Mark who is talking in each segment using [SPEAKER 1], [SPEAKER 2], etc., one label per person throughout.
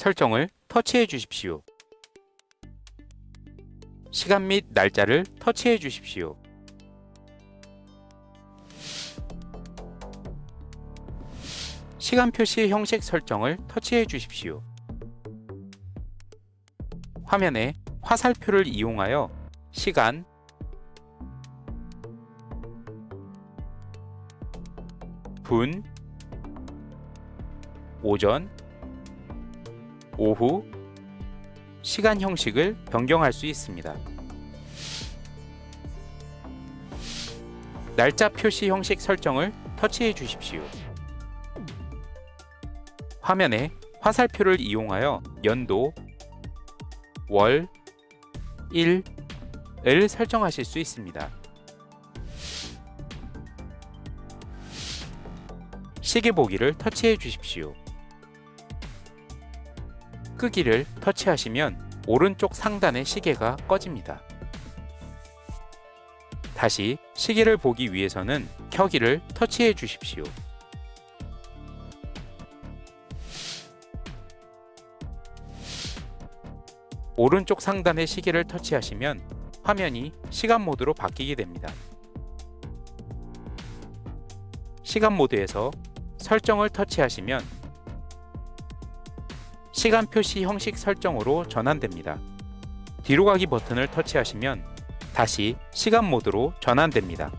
[SPEAKER 1] 설정을 터치해 주십시오. 시간 및 날짜를 터치해 주십시오. 시간 표시 형식 설정을 터치해 주십시오. 화면에 화살표를 이용하여 시간, 분, 오전, 오후, 시간 형식을 변경할 수 있습니다. 날짜 표시 형식 설정을 터치해 주십시오. 화면에 화살표를 이용하여 연도, 월, 일, 을 설정하실 수 있습니다. 시계 보기를 터치해 주십시오. 끄기를 터치하시면 오른쪽 상단의 시계가 꺼집니다. 다시 시계를 보기 위해서는 켜기를 터치해 주십시오. 오른쪽 상단의 시계를 터치하시면 화면이 시간 모드로 바뀌게 됩니다. 시간 모드에서 설정을 터치하시면 시간 표시 형식 설정으로 전환됩니다. 뒤로 가기 버튼을 터치하시면 다시 시간 모드로 전환됩니다.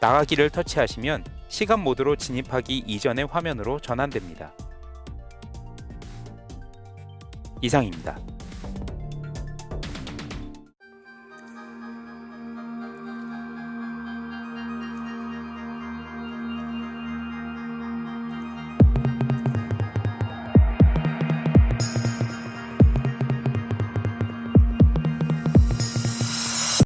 [SPEAKER 1] 나가기를 터치하시면 시간 모드로 진입하기 이전의 화면으로 전환됩니다. 이상입니다.